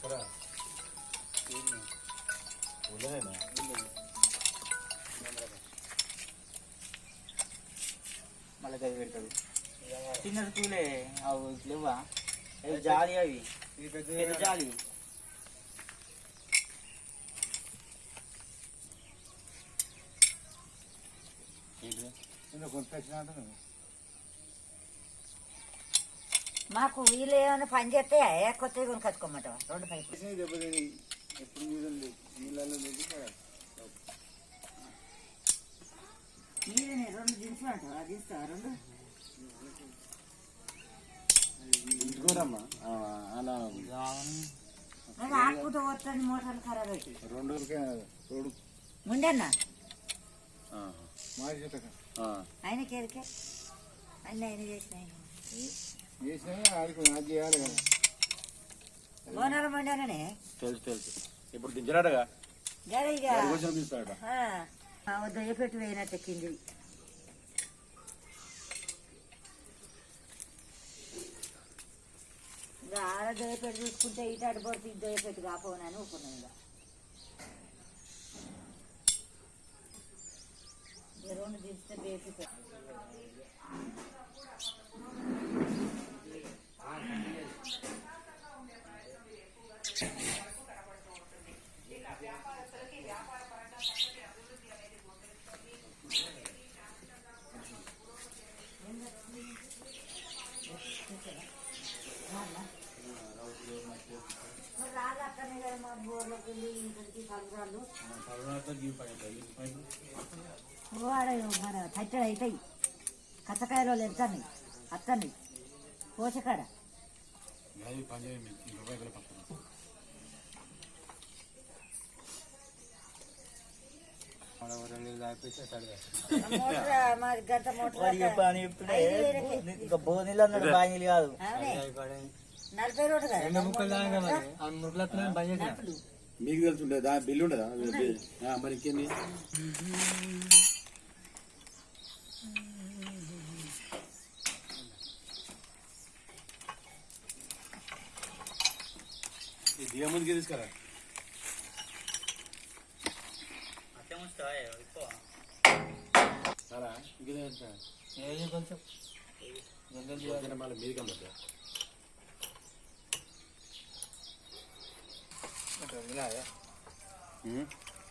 ఎక్కడ ఊళ్ళోనేనా మళ్ళీ గది పెడతాడు చిన్న స్కూలే అవి లేవా అవి జాలి అవి ఈ పెద్ద పెద్ద జాలి నిన్న కొనుక్కొచ్చినా మాకు వీళ్ళు ఏమైనా పని చేస్తే రెండు నీళ్ళలో నిండి నీళ్ళని రెండు అంటావా వస్తుంది మోటార్లు ఖరాబ్ అయితే రెండు తోడు. ముందన్న? ఆయనకి ఎరికే అన్ని ఆయన చేసిన కదా. బోనాల మండననే తెలుసు తెలుసు. ఇప్పుడు దించినాడుగా గదే ఇక. కోసం తీస్తాడట. ఆ, వద్ద పెట్టి వేయినట్టు ఎక్కింది ఇక ఆడ దయపెట్టి చూసుకుంటే ఇటు అటు పడితే ఇది దయపెట్టి కాపోనని ఊపుకున్నాం ఇక. రెండు దించితే బేసి మన తట్టడు అవుతాయి కచ్చకాయలు వెళ్తాయి అత్తని పోచకాడ మోటార్ ఇంకా అన్నాడు బాయిలు కాదు. మీకు తెలుసుండే దా బిల్లు ఉండదా? మరి ఇంకేంది? ఈ దిగ ముందుకే తీసుకురా.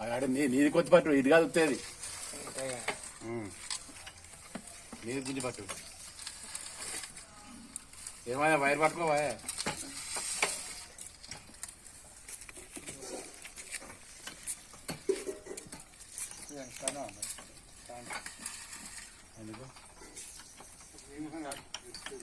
అక్కడ నీది కొద్ది పట్టు ఇది కాదు వచ్చేది నీది గుంజి పట్టు ఏమాయా వైర్ పట్టుకోవాయా? 单，还有不？你们看下，这个。